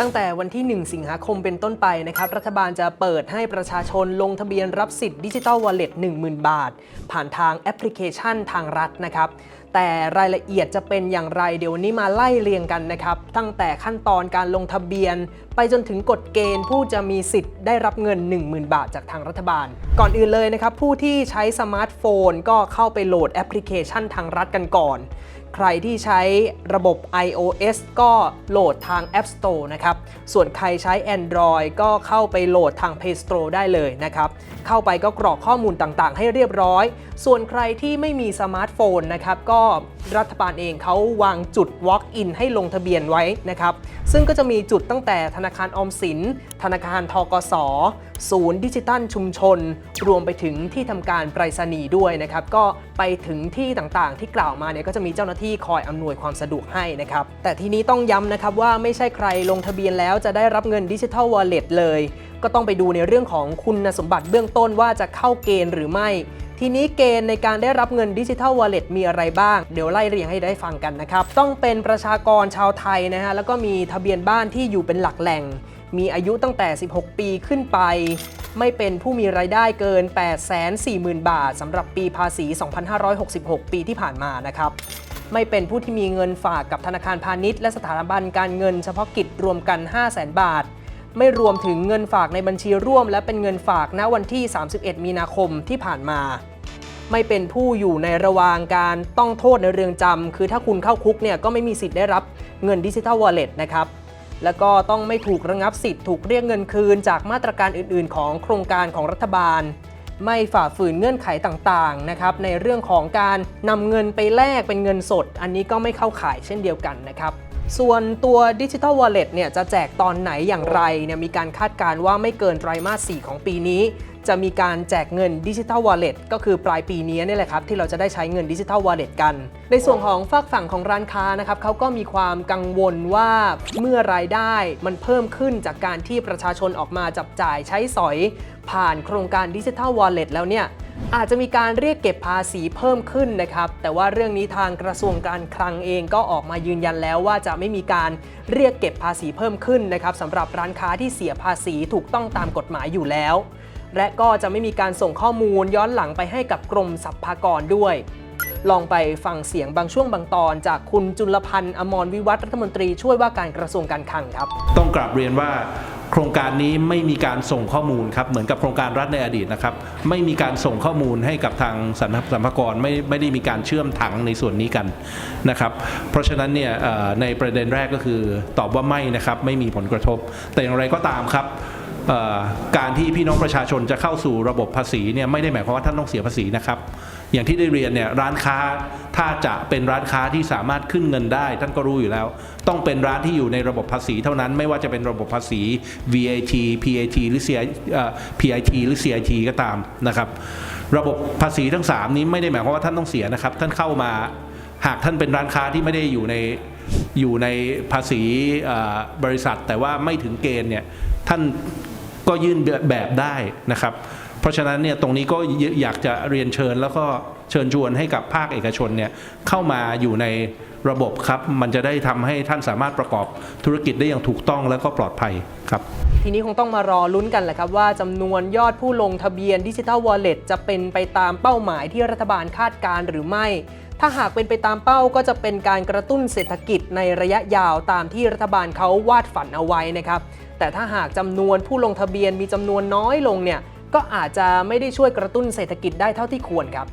ตั้งแต่วันที่ 1 สิงหาคมเป็นต้นไปนะครับ รัฐบาลจะเปิดให้ประชาชนลงทะเบียนรับสิทธิ์ดิจิทัลวอลเล็ต10,000 บาท ผ่านทางแอปพลิเคชันทางรัฐนะครับ แต่รายละเอียดจะเป็นอย่างไรเดี๋ยววันนี้มาไล่เรียงกันนะครับ ตั้งแต่ขั้นตอนการลงทะเบียน ไปจนถึงกฎเกณฑ์ผู้จะมีสิทธิ์ได้รับเงิน 10,000 บาทจากทางรัฐบาล ก่อนอื่นเลยนะครับผู้ที่ใช้สมาร์ทโฟนก็เข้าไปโหลดแอปพลิเคชันทางรัฐกันก่อน ใครที่ใช้ระบบ iOS ก็โหลดทาง App Store นะครับ ส่วนใครใช้ Android ก็เข้าไปโหลดทาง Play Store ได้เลยนะครับ เข้าไปก็กรอกข้อมูลต่างๆ ให้เรียบร้อย ส่วนใครที่ไม่มีสมาร์ทโฟนนะครับก็รัฐบาลเองเขาวางจุด Walk-in ให้ลงทะเบียนไว้นะครับซึ่งก็จะมีจุดตั้งแต่ธนาคารออมสิน ธนาคารทกสศูนย์ดิจิตัลชุมชน รวมไปถึงที่ทำการไปรษณีย์ด้วยนะครับก็ไปถึงที่ต่างๆ ที่กล่าวมาเนี่ยก็จะมีเจ้าหน้าที่คอยอำนวยความสะดวกให้นะครับแต่ทีนี้ต้องย้ำนะครับว่าไม่ใช่ใครลงทะเบียนแล้วจะได้รับเงินดิจิทัลวอลเล็ตเลย ก็ต้องไปดูในเรื่องของคุณสมบัติเบื้องต้นว่าจะเข้าเกณฑ์หรือไม่ ทีนี้เกณฑ์ในการได้รับเงินดิจิทัลวอลเล็ตมีอะไรบ้าง เดี๋ยวไล่เรียงให้ได้ฟังกันนะครับ ต้องเป็นประชากรชาวไทยนะฮะแล้วก็มีทะเบียนบ้านที่อยู่เป็นหลักแหล่ง มีอายุตั้งแต่ 16 ปีขึ้นไป ไม่เป็นผู้มีรายได้เกิน 840,000 บาทสำหรับปีภาษี 2566 ปีที่ผ่านมานะครับไม่เป็นผู้ที่มีเงินฝากกับธนาคารพาณิชย์และสถาบันการเงินเฉพาะกิจรวมกัน 500,000 บาท ไม่รวมถึงเงินฝากในบัญชีร่วม และเป็นเงินฝากณวันที่ 31 มีนาคมที่ผ่านมา ไม่เป็นผู้อยู่ในระหว่างการต้องโทษในเรือนจำคือถ้าคุณเข้าคุกเนี่ยก็ไม่มีสิทธิ์ได้รับเงินดิจิทัลวอลเล็ตนะครับแล้วก็ต้องไม่ถูกระงับสิทธิ์ถูกเรียกเงินคืนจากมาตรการอื่น ๆ ของโครงการของรัฐบาล ไม่ฝ่าฝืนเงื่อนไขต่าง ๆ นะครับ ในเรื่องของการนำเงินไปแลกเป็นเงินสด อันนี้ก็ไม่เข้าข่ายเช่นเดียวกันนะครับ ส่วนตัวดิจิทัลวอลเล็ตเนี่ยจะแจกตอนไหนอย่างไรเนี่ยมีการคาดการณ์ว่าไม่เกินไตรมาส 4 ของปีนี้ จะมีการแจกเงินดิจิทัลวอลเล็ตก็คือปลายปีนี้นี่แหละครับ ที่เราจะได้ใช้เงินดิจิทัลวอลเล็ตกัน ในส่วนของฝากฝั่งของร้านค้านะครับเขาก็มีความกังวลว่าเมื่อรายได้มันเพิ่มขึ้นจากการที่ประชาชนออกมาจับจ่ายใช้สอย ผ่านโครงการดิจิทัลวอลเล็ตแล้วเนี่ย อาจจะมีการเรียกเก็บภาษีเพิ่มขึ้นนะครับ แต่ว่าเรื่องนี้ทางกระทรวงการคลังเองก็ออกมายืนยันแล้วว่าจะไม่มีการเรียกเก็บภาษีเพิ่มขึ้นนะครับสำหรับร้านค้าที่เสียภาษีถูกต้องตามกฎหมายอยู่แล้ว และก็จะไม่มีการส่งข้อมูลย้อนหลังไปให้กับกรมสรรพากรด้วย ลองไปฟังเสียงบางช่วงบางตอน จากคุณจุลพันธ์อมรวิวัฒน์รัฐมนตรีช่วยว่าการกระทรวงการคลังครับ ต้องกราบเรียนว่า โครงการนี้ไม่มีการส่งข้อมูลครับเหมือนกับโครงการรัฐในอดีตนะครับไม่มีการส่งข้อมูลให้กับทางสรรพสรรพากรไม่ไม่ได้มีการเชื่อมถังในส่วนนี้กันนะครับเพราะฉะนั้นเนี่ยในประเด็นแรกก็คือตอบว่าไม่นะครับไม่มีผลกระทบ แต่อย่างไรก็ตามครับการที่พี่น้องประชาชนจะเข้าสู่ระบบภาษีเนี่ยไม่ได้หมายความว่าท่านต้องเสียภาษีนะครับ อย่างที่ได้เรียนเนี่ยร้านค้าถ้าจะเป็นร้านค้าที่สามารถขึ้นเงินได้ ท่านก็รู้อยู่แล้ว ต้องเป็นร้านที่อยู่ในระบบภาษีเท่านั้นไม่ว่าจะเป็นระบบภาษี VAT PAT หรือ CI เอ่อ PIT หรือ CIT ก็ตามนะครับ ระบบภาษีทั้ง 3 นี้ไม่ได้หมายความว่าท่านต้องเสียนะครับ ท่านเข้ามาหากท่านเป็นร้านค้าที่ไม่ได้อยู่ในอยู่ในภาษีบริษัท แต่ว่าไม่ถึงเกณฑ์เนี่ยท่านก็ยื่นแบบได้นะครับ เพราะฉะนั้นเนี่ยตรงนี้ก็อยากจะเรียนเชิญแล้วก็เชิญชวนให้กับภาคเอกชนเนี่ยเข้ามาอยู่ในระบบครับ มันจะได้ทำให้ท่านสามารถประกอบธุรกิจได้อย่างถูกต้องและก็ปลอดภัยครับ ทีนี้คงต้องมารอลุ้นกันแหละครับ ว่าจำนวนยอดผู้ลงทะเบียนดิจิทัลวอลเล็ตจะเป็นไปตามเป้าหมายที่รัฐบาลคาดการ์หรือไม่ ถ้าหากเป็นไปตามเป้าก็จะเป็นการกระตุ้นเศรษฐกิจในระยะยาวตามที่รัฐบาลเขาวาดฝันเอาไว้นะครับ แต่ถ้าหากจำนวนผู้ลงทะเบียนมีจำนวนน้อยลงเนี่ย ก็อาจจะไม่ได้ช่วยกระตุ้นเศรษฐกิจได้เท่าที่ควรครับ